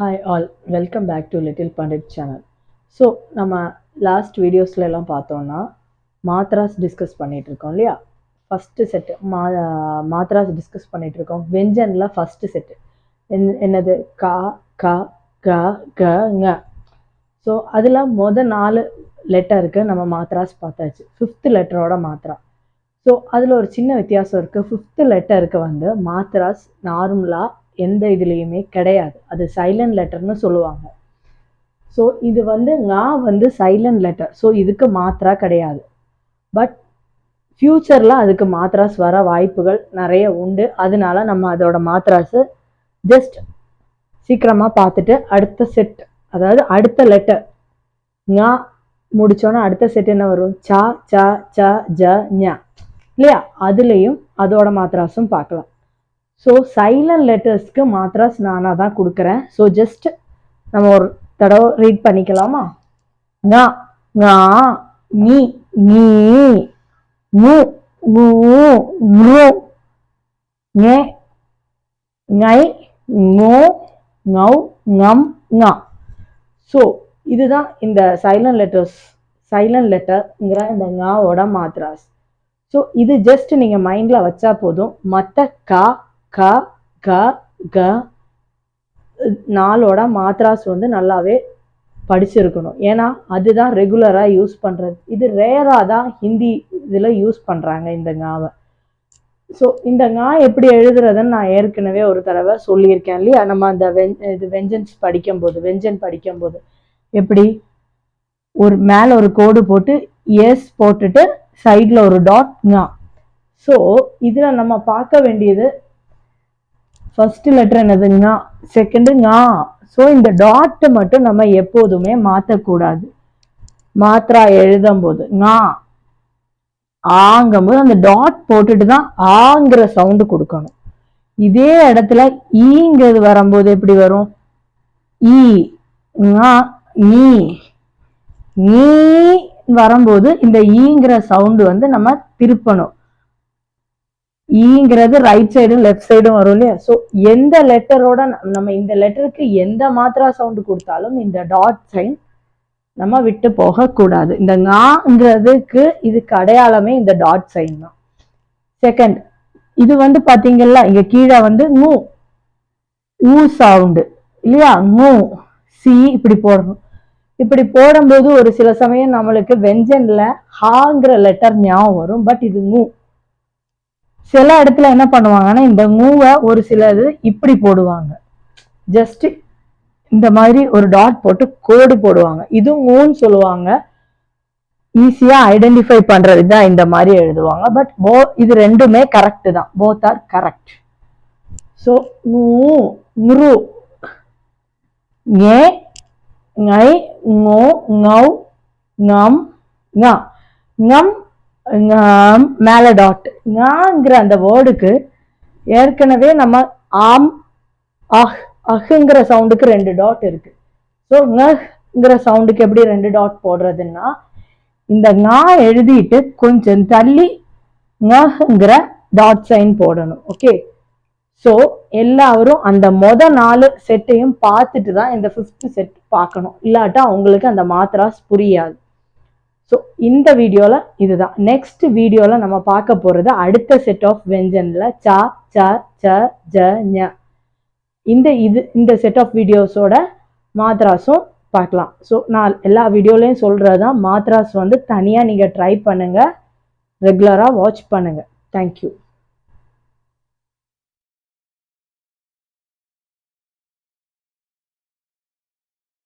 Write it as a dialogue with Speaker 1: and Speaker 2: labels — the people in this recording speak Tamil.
Speaker 1: Hi all welcome back to little Pandit channel so நம்ம லாஸ்ட் வீடியோஸ்ல எல்லாம் பார்த்தோம்னா மாத்ராஸ் டிஸ்கஸ் பண்ணிட்டு இருக்கோம் இல்லையா? ஃபஸ்ட்டு செட்டு மா மாத்ராஸ் டிஸ்கஸ் பண்ணிட்டு இருக்கோம். வெஞ்சனில் ஃபஸ்ட்டு செட்டு என் என்னது? கா க க க ங. ஸோ அதில் மொத நாலு லெட்டருக்கு நம்ம மாத்ராஸ் பார்த்தாச்சு. ஃபிஃப்த் லெட்டரோட மாத்ரா ஸோ அதில் ஒரு சின்ன வித்தியாசம் இருக்குது ஃபிஃப்த்து லெட்டருக்கு வந்து மாத்ராஸ் நார்மலாக எந்த இதுலேயுமே கிடையாது. அது சைலண்ட் லெட்டர்னு சொல்லுவாங்க. ஸோ இது வந்து ஞா வந்து சைலண்ட் லெட்டர் ஸோ இதுக்கு மாத்திரா கிடையாது. பட் ஃப்யூச்சரில் அதுக்கு மாத்ராஸ் வர வாய்ப்புகள் நிறைய உண்டு. அதனால நம்ம அதோட மாத்ராஸு ஜஸ்ட் சீக்கிரமாக பார்த்துட்டு அடுத்த செட் அதாவது அடுத்த லெட்டர் ஞா முடித்தோன்னே அடுத்த செட் என்ன வரும்? சா ச ச ஜ ஞ. இல்லையா? அதுலேயும் அதோட மாத்ராஸும் பார்க்கலாம். ஸோ சைலண்ட் லெட்டர்ஸ்க்கு மாத்ராஸ் நானாக தான் கொடுக்குறேன். ஸோ ஜஸ்ட் நம்ம ஒரு தடவை ரீட் பண்ணிக்கலாமா? ஞா ஞா நீ நீ மு மு ஞு ஞே ஞை ஞோ ஞௌ ஞம் ஞா. ஸோ இதுதான் இந்த சைலண்ட் லெட்டர்ஸ் சைலண்ட் லெட்டர்ங்கிற இந்த ஞாவோட மாத்ராஸ் ஸோ இது ஜஸ்ட் நீங்கள் மைண்டில் வச்சா போதும். மற்ற கா க க க. நாளோட மாத்ராஸ் வந்து நல்லாவே படிச்சிருக்கணும். ஏன்னா அதுதான் ரெகுலராக யூஸ் பண்ணுறது இது ரேராக தான் ஹிந்தி இதில் யூஸ் பண்ணுறாங்க இந்த ஞாவை ஸோ இந்த ஞா எப்படி எழுதுறதுன்னு நான் ஏற்கனவே ஒரு தடவை சொல்லியிருக்கேன் இல்லையா? நம்ம அந்த வெஞ் இது வெஞ்சன்ஸ் படிக்கும்போது வெஞ்சன் படிக்கும்போது. எப்படி? ஒரு மேலே ஒரு கோடு போட்டு எஸ் போட்டுட்டு சைடில் ஒரு டாட் ஞா ஸோ இதில் நம்ம பார்க்க வேண்டியது ஃபர்ஸ்ட் லெட்டர் என்னதுங்க செகண்டு ஞா ஸோ இந்த டாட்டை மட்டும் நம்ம எப்போதுமே மாற்றக்கூடாது மாத்திரா எழுதும் போது ஞா ஆங்கும்போது அந்த டாட் போட்டுட்டு தான் ஆங்கிற சவுண்டு கொடுக்கணும். இதே இடத்துல ஈங்கிறது வரும்போது எப்படி வரும்? ஈ நீ. நீ வரும்போது இந்த ஈங்கிற சவுண்டு வந்து நம்ம திருப்பணும். ஈங்கிறது ரைட் சைடும் லெஃப்ட் சைடும் வரும் இல்லையா? ஸோ எந்த லெட்டரோட நம்ம இந்த லெட்டருக்கு எந்த மாத்திரா சவுண்டு கொடுத்தாலும் இந்த டாட் சைன் நம்ம விட்டு போகக்கூடாது இந்த ங்கிறதுக்கு இதுக்கு அடையாளமே இந்த டாட் சைன் தான். செகண்ட் இது வந்து பாத்தீங்கல்ல இங்க கீழே வந்து மூ. ஊ சவுண்டு இல்லையா? மூ சி இப்படி போடணும். இப்படி போடும்போது ஒரு சில சமயம் நம்மளுக்கு வெஞ்சன்ல ஹாங்கிற லெட்டர் ஞாபகம் வரும் பட் இது மூ. சில இடத்துல என்ன பண்ணுவாங்கன்னா இந்த மூவை ஒரு சிலது இப்படி போடுவாங்க. ஜஸ்ட் இந்த மாதிரி ஒரு டாட் போட்டு கோடு போடுவாங்க. இது மூன்னு சொல்லுவாங்க. ஈஸியா ஐடென்டிஃபை பண்றது தான் இந்த மாதிரி எழுதுவாங்க. பட் போ இது ரெண்டுமே கரெக்ட் தான். போத் ஆர் கரெக்ட் ஸோ மூ முரு ஏ ngை ngோ ngௌ ngம் ங. ngம் மேலே டாட் ஞாங்கிற அந்த வேர்டுக்கு ஏற்கனவே நம்ம ஆம் அஹ் அஹ்ங்கிற சவுண்டுக்கு ரெண்டு டாட் இருக்கு. ஸோ ங்கிற சவுண்டுக்கு எப்படி ரெண்டு டாட் போடுறதுன்னா இந்த ஞா எழுதிட்டு கொஞ்சம் தள்ளி ங்கிற டாட் சைன் போடணும் ஓகே ஸோ எல்லாரும் அந்த மொத நாலு செட்டையும் பார்த்துட்டு தான் இந்த ஃபிஃப்த் செட் பார்க்கணும். இல்லாட்டா அவங்களுக்கு அந்த மாத்திராஸ் புரியாது. ஸோ இந்த வீடியோவில் இதுதான். நெக்ஸ்ட் வீடியோவில் நம்ம பார்க்க போகிறது அடுத்த செட் ஆஃப் வெஞ்சனில் சா ச ச ஜ ஞ. இந்த இது இந்த செட் ஆஃப் வீடியோஸோட மாத்ராஸும் பார்க்கலாம். ஸோ நான் எல்லா வீடியோலையும் சொல்கிறது தான் மாத்ராஸ் வந்து தனியாக நீங்கள் ட்ரை பண்ணுங்கள் ரெகுலராக வாட்ச் பண்ணுங்கள் தேங்க்யூ